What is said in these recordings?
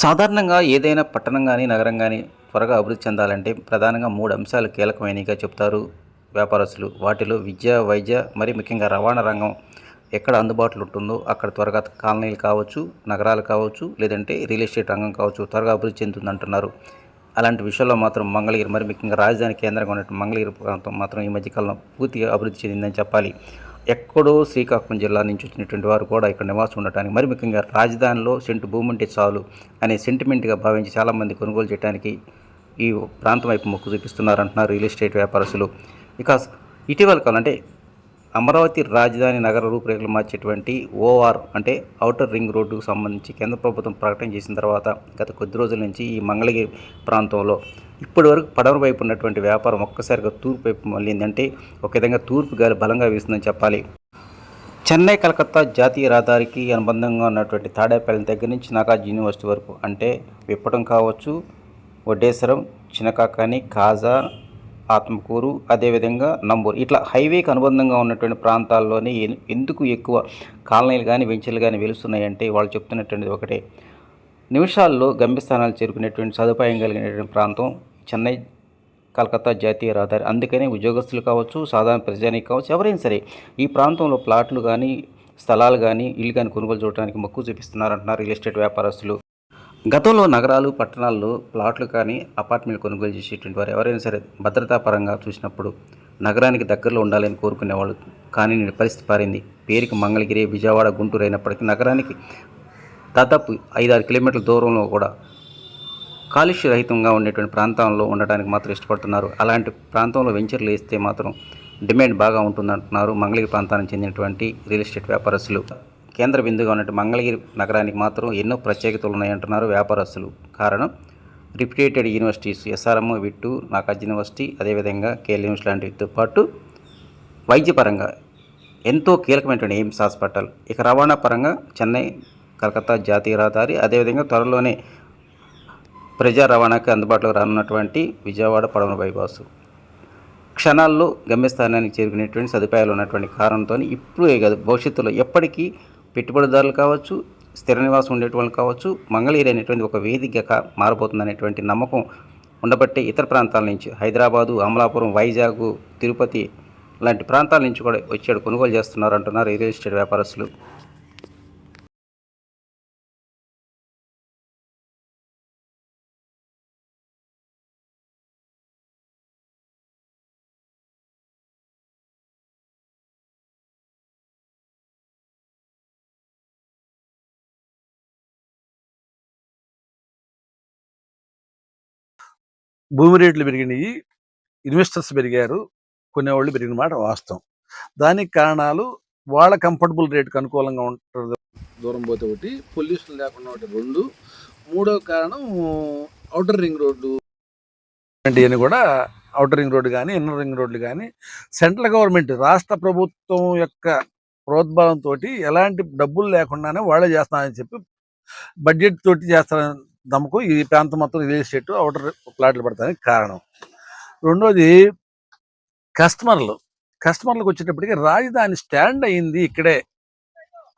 సాధారణంగా ఏదైనా పట్టణం కానీ నగరం కానీ త్వరగా అభివృద్ధి చెందాలంటే ప్రధానంగా మూడు అంశాలు కీలకమైనవిగా చెప్తారు వ్యాపారస్తులు. వాటిలో విద్య వైద్య మరి ముఖ్యంగా రవాణా రంగం ఎక్కడ అందుబాటులో ఉంటుందో అక్కడ త్వరగా కాలనీలు కావచ్చు నగరాలు కావచ్చు లేదంటే రియల్ ఎస్టేట్ రంగం కావచ్చు త్వరగా అభివృద్ధి చెందుతుంది అంటున్నారు అలాంటి విషయాల్లో మాత్రం మంగళగిరి మరి ముఖ్యంగా రాజధాని కేంద్రంగా ఉన్నట్టు మంగళగిరి ప్రాంతం మాత్రం ఈ మధ్యకాలంలో పూర్తిగా అభివృద్ధి చెందిందని చెప్పాలి. ఎక్కడో శ్రీకాకుళం జిల్లా నుంచి వచ్చినటువంటి వారు కూడా ఇక్కడ నివాసం ఉండటానికి మరి ముఖ్యంగా రాజధానిలో సెంటు భూమి ఉంటే చాలు అనే సెంటిమెంట్గా భావించి చాలామంది కొనుగోలు చేయడానికి ఈ ప్రాంతం వైపు మొక్కు చూపిస్తున్నారు అంటున్నారు రియల్ ఎస్టేట్ వ్యాపారస్తులు. బికాస్ ఇటీవల కాలం అంటే అమరావతి రాజధాని నగర రూపురేఖలు మార్చేటువంటి ఓఆర్ అంటే ఔటర్ రింగ్ రోడ్డుకు సంబంధించి కేంద్ర ప్రభుత్వం ప్రకటన చేసిన తర్వాత గత కొద్ది రోజుల నుంచి ఈ మంగళగిరి ప్రాంతంలో ఇప్పటి వరకు పడమర వైపు ఉన్నటువంటి వ్యాపారం ఒక్కసారిగా తూర్పు వైపు మళ్ళీందంటే ఒక విధంగా తూర్పు గాలి బలంగా వీస్తుందని చెప్పాలి. చెన్నై కలకత్తా జాతీయ రహదారికి అనుబంధంగా ఉన్నటువంటి తాడేపల్లి దగ్గర నుంచి నాగార్జు యూనివర్సిటీ వరకు అంటే విప్పటం కావచ్చు వడ్డేశ్వరం చినకాకాని కాజా ఆత్మకూరు అదేవిధంగా నంబూరు. ఇట్లా హైవేకి అనుబంధంగా ఉన్నటువంటి ప్రాంతాల్లోనే ఎందుకు ఎక్కువ కాలనీలు కానీ వెంచర్లు కానీ వెలుస్తున్నాయంటే వాళ్ళు చెప్తున్నటువంటిది ఒకటే. నిమిషాల్లో గమ్యస్థానాలు చేరుకునేటువంటి సదుపాయం కలిగినటువంటి ప్రాంతం చెన్నై కలకత్తా జాతీయ రహదారి. అందుకనే ఉద్యోగస్తులు కావచ్చు సాధారణ ప్రజానికి కావచ్చు ఎవరైనా సరే ఈ ప్రాంతంలో ప్లాట్లు కానీ స్థలాలు కానీ ఇల్లు కానీ కొనుగోలు చూడడానికి మక్కువ చూపిస్తున్నారంటున్నారు రియల్ ఎస్టేట్ వ్యాపారస్తులు. గతంలో నగరాలు పట్టణాల్లో ప్లాట్లు కానీ అపార్ట్మెంట్లు కొనుగోలు చేసేటువంటి వారు ఎవరైనా సరే భద్రతా పరంగా చూసినప్పుడు నగరానికి దగ్గరలో ఉండాలని కోరుకునేవాళ్ళు. కానీ నేడు పరిస్థితి పారింది పేరుకి మంగళగిరి విజయవాడ గుంటూరు అయినప్పటికీ నగరానికి దాదాపు ఐదారు కిలోమీటర్ల దూరంలో కూడా కాలుష్య రహితంగా ఉండేటువంటి ప్రాంతంలో ఉండడానికి మాత్రం ఇష్టపడుతున్నారు. అలాంటి ప్రాంతంలో వెంచర్లు వేస్తే మాత్రం డిమాండ్ బాగా ఉంటుందంటున్నారు మంగళగిరి ప్రాంతానికి చెందినటువంటి రియల్ ఎస్టేట్ వ్యాపారస్తులు. కేంద్ర బిందుగా ఉన్నటువంటి మంగళగిరి నగరానికి మాత్రం ఎన్నో ప్రత్యేకతలు ఉన్నాయంటున్నారు వ్యాపారస్తులు. కారణం reputed universities SRM VIT Nagarjuna university అదేవిధంగా కేఎల్ యూనివర్సిటీ లాంటితో పాటు వైద్యపరంగా ఎంతో కీలకమైనటువంటి ఎయిమ్స్ హాస్పిటల్. ఇక రవాణా పరంగా చెన్నై కలకత్తా జాతీయ రహదారి అదేవిధంగా త్వరలోనే ప్రజా రవాణాకి అందుబాటులో రానున్నటువంటి విజయవాడ పడమర బైపాస్. క్షణాల్లో గమ్యస్థానానికి చేరుకునేటువంటి సదుపాయాలు ఉన్నటువంటి కారణంతో ఇప్పుడు కాదు భవిష్యత్తులో ఎప్పటికీ పెట్టుబడిదారులు కావచ్చు స్థిర నివాసం ఉండేటువంటి కావచ్చు మంగళగిరి అనేటువంటి ఒక వేదికగా మారబోతుందనేటువంటి నమ్మకం ఉండబట్టే ఇతర ప్రాంతాల నుంచి హైదరాబాదు అమలాపురం వైజాగ్ తిరుపతి లాంటి ప్రాంతాల నుంచి కూడా వచ్చాడు కొనుగోలు చేస్తున్నారు అంటున్నారు రియల్ ఎస్టేట్ వ్యాపారస్తులు. భూమి రేట్లు పెరిగినాయి ఇన్వెస్టర్స్ పెరిగారు కొనేవాళ్ళు పెరిగిన మాట వాస్తవం. దానికి కారణాలు వాళ్ళ కంఫర్టబుల్ రేట్కి అనుకూలంగా ఉంటుంది. దూరం పోతే ఒకటి పొల్యూషన్ లేకుండా ఒకటి రెండు. మూడో కారణం అవుటర్ రింగ్ రోడ్డు. అని కూడా అవుటర్ రింగ్ రోడ్డు కానీ ఇన్నర్ రింగ్ రోడ్లు కానీ సెంట్రల్ గవర్నమెంట్ రాష్ట్ర ప్రభుత్వం యొక్క ప్రోద్బలంతో ఎలాంటి డబ్బులు లేకుండానే వాళ్ళే చేస్తానని చెప్పి బడ్జెట్ తోటి చేస్తారని దమ్ముకు ఈ ప్రాంతం మొత్తం రియల్ ఎస్టేట్ అవుటర్ ప్లాట్లు పడతానికి కారణం. రెండోది కస్టమర్లు. కస్టమర్లకు వచ్చేటప్పటికి రాజధాని స్టాండ్ అయింది ఇక్కడే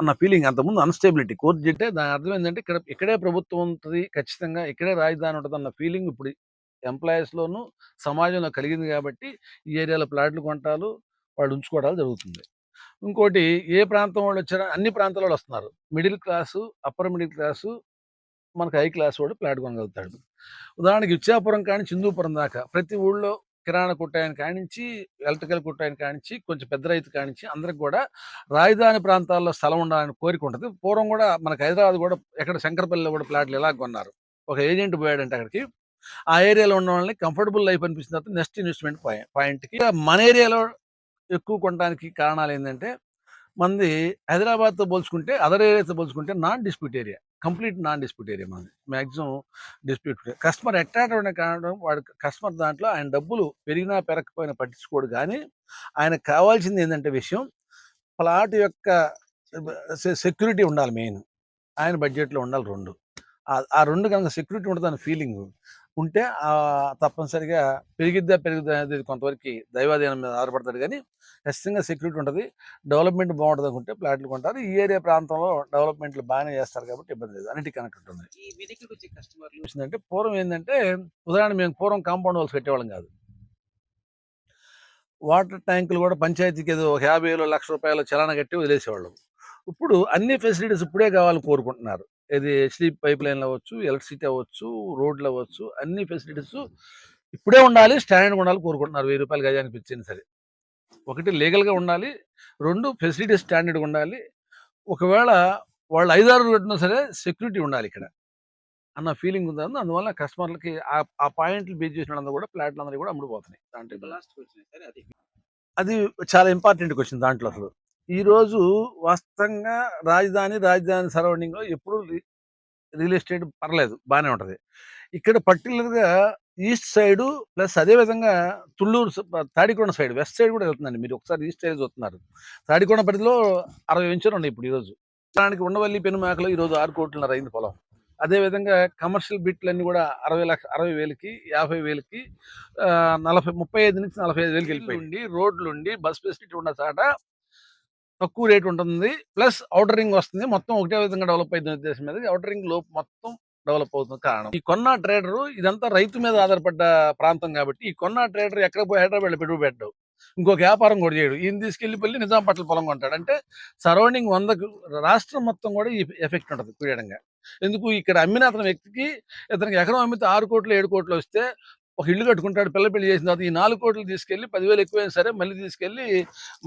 అన్న ఫీలింగ్ అంతకుముందు అన్స్టేబిలిటీ. కోర్టు చెట్టే దాని అర్థం ఏంటంటే ఇక్కడ ఇక్కడే ప్రభుత్వం ఉంటుంది ఖచ్చితంగా ఇక్కడే రాజధాని ఉంటుంది అన్న ఫీలింగ్ ఇప్పుడు ఎంప్లాయీస్లోనూ సమాజంలో కలిగింది కాబట్టి ఈ ఏరియాలో ప్లాట్లు కొంటాలు వాళ్ళు ఉంచుకోవడాలు జరుగుతుంది. ఇంకోటి ఏ ప్రాంతం వాళ్ళు వచ్చారో అన్ని ప్రాంతాల వాళ్ళు వస్తున్నారు. Middle class upper middle class మనకు హై క్లాస్ వాడు ప్లాట్ కొనగలుగుతాడు. ఉదాహరణకి ఇచ్చాపురం కానీ చిందూపురం దాకా ప్రతి ఊళ్ళో కిరాణా కుట్టాయని కానించి ఎలక్ట్రికల్ కుట్టాయని కానించి కొంచెం పెద్ద రైతు కానించి అందరికి కూడా రాజధాని ప్రాంతాల్లో స్థలం ఉండాలని కోరిక ఉంటుంది. పూర్వం కూడా మనకి హైదరాబాద్ కూడా ఎక్కడ శంకరపల్లిలో కూడా ప్లాట్లు ఎలా కొన్నారు? ఒక ఏజెంట్ పోయాడంటే అక్కడికి. ఆ ఏరియాలో ఉన్న వాళ్ళని కంఫర్టబుల్ లైఫ్ అనిపించిన తర్వాత నెక్స్ట్ ఇన్వెస్ట్మెంట్ పాయింట్కి. మన ఏరియాలో ఎక్కువ కొనడానికి కారణాలు ఏంటంటే మంది హైదరాబాద్తో పోల్చుకుంటే అదర్ ఏరియాతో పోల్చుకుంటే non dispute area. Complete non dispute area మాది. మ్యాక్సిమం డిస్ప్యూట్ కస్టమర్ అట్రాక్ట్ అవ్వడానికి కారణం వాడు కస్టమర్ దాంట్లో ఆయన డబ్బులు పెరిగినా పెరగకపోయినా పట్టించుకోడు కానీ ఆయనకు కావాల్సింది ఏంటంటే విషయం ప్లాట్ యొక్క సెక్యూరిటీ ఉండాలి మెయిన్. ఆయన బడ్జెట్లో ఉండాలి రెండు. ఆ- ఆ రెండు కనుక సెక్యూరిటీ ఉంటుంది అనే ఫీలింగ్. ఉంటే ఆ తప్పనిసరిగా పెరిగిద్దా పెరుగుద్దా అనేది కొంతవరకు దైవాధీనం మీద ఆధారపడతాడు. కానీ ఖచ్చితంగా సెక్యూరిటీ ఉంటుంది. డెవలప్మెంట్ బాగుంటుంది అనుకుంటే ప్లాట్లు కొంటారు. ఈ ఏరియా ప్రాంతంలో డెవలప్మెంట్లు బాగానే చేస్తారు కాబట్టి ఇబ్బంది లేదు. అన్నిటికీ కనెక్ట్ ఉంటుంది. వచ్చిందంటే పూర్వం ఏంటంటే ఉదాహరణ మేము పూర్వం కాంపౌండ్ వాల్స్ కట్టేవాళ్ళం కాదు. వాటర్ ట్యాంకులు కూడా పంచాయతీకి ఏదో ఒక యాభై వేలు లక్ష రూపాయలు చలానా కట్టి వదిలేసేవాళ్ళం. ఇప్పుడు అన్ని ఫెసిలిటీస్ ఇప్పుడే కావాలని కోరుకుంటున్నారు. ఇది హెచ్డి పైప్ లైన్లు అవ్వచ్చు ఎలక్ట్రిసిటీ అవ్వచ్చు రోడ్లు అవ్వచ్చు అన్ని ఫెసిలిటీస్ ఇప్పుడే ఉండాలి స్టాండర్డ్ ఉండాలి కోరుకుంటున్నారు. వెయ్యి రూపాయలు గజానికి ఇచ్చింది సరే. ఒకటి లీగల్గా ఉండాలి రెండు ఫెసిలిటీస్ స్టాండర్డ్గా ఉండాలి. ఒకవేళ వాళ్ళు ఐదారు కట్టినా సరే సెక్యూరిటీ ఉండాలి ఇక్కడ. అన్న ఫీలింగ్ ఉంది. అందువల్ల కస్టమర్లకి ఆ- ఆ పాయింట్లు బేస్ చేసిన కూడా ప్లాట్లు అందరూ కూడా అమ్ముడుపోతున్నాయి. దాంట్లో అది. చాలా ఇంపార్టెంట్కి వచ్చింది దాంట్లో అసలు. ఈ రోజు వాస్తవంగా రాజధాని రాజధాని సరౌండింగ్లో ఎప్పుడు రియల్ ఎస్టేట్ పర్లేదు బాగానే ఉంటది. ఇక్కడ particular గా ఈస్ట్ సైడ్ ప్లస్ అదే విధంగా Thullur Tadikonda side west side కూడా వెళ్తుందండి. మీరు ఒకసారి ఈస్ట్ సైడ్ చూస్తున్నారు. తాడికొండ పరిధిలో అరవై వెంచర్లు ఉన్నాయి ఇప్పుడు ఈరోజు దానికి ఉండవల్లి పెనుమాకలో ఈరోజు ఆరు కోట్లన్నర అయింది పొలం. అదే విధంగా కమర్షియల్ బిట్లన్నీ కూడా అరవై లక్ష అరవై వేలకి యాభై వేలకి నలభై ముప్పై ఐదు నుంచి నలభై ఐదు వేలకి వెళ్ళిపోయింది రోడ్లు ఉండి బస్ ఫెసిలిటీ ఉన్న చాట తక్కువ రేట్ ఉంటుంది. ప్లస్ అవుటర్ రింగ్ వస్తుంది. మొత్తం ఒకటే విధంగా డెవలప్ అవుతుంది ఉద్దేశం మీద. అవుటర్ రింగ్లో మొత్తం డెవలప్ అవుతుంది కారణం. ఈ కొన్న ట్రేడర్ ఇదంతా రైతు మీద ఆధారపడ్డ ప్రాంతం కాబట్టి ఈ కొన్న ట్రేడర్ ఎక్కడ పోయి హైదరాబాద్ పెట్టుబడి పెట్టడు. ఇంకొక వ్యాపారం కూడా చేయడు. ఈయన తీసుకెళ్ళి నిజాం పట్ల పొలం కొంటాడు. అంటే సరౌండింగ్ వందకు రాష్ట్రం మొత్తం కూడా ఈ ఎఫెక్ట్ ఉంటుంది కుయడంగా ఎందుకు? ఇక్కడ అమ్మిన అతని వ్యక్తికి ఇతనికి ఎకరం అమ్మితే ఆరు కోట్లు ఏడు కోట్లు వస్తే ఒక ఇల్లు కట్టుకుంటాడు పిల్ల పెళ్ళి చేసిన తర్వాత ఈ నాలుగు కోట్లు తీసుకెళ్ళి పదివేలు ఎక్కువైనా సరే మళ్ళీ తీసుకెళ్ళి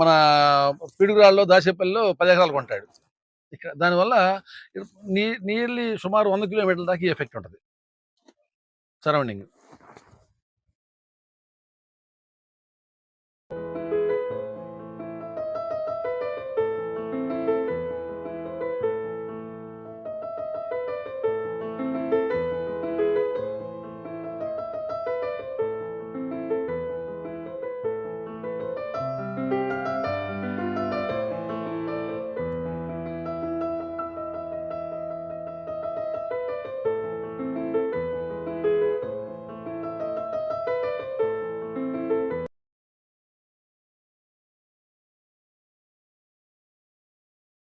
మన పిడుగురాళ్ళలో దాసేపల్లిలో పది ఎకరాలు కొంటాడు. ఇక్కడ దానివల్ల నీ నియర్లీ సుమారు వంద కిలోమీటర్ల దాకా ఈ ఎఫెక్ట్ ఉంటుంది. సరౌండింగ్.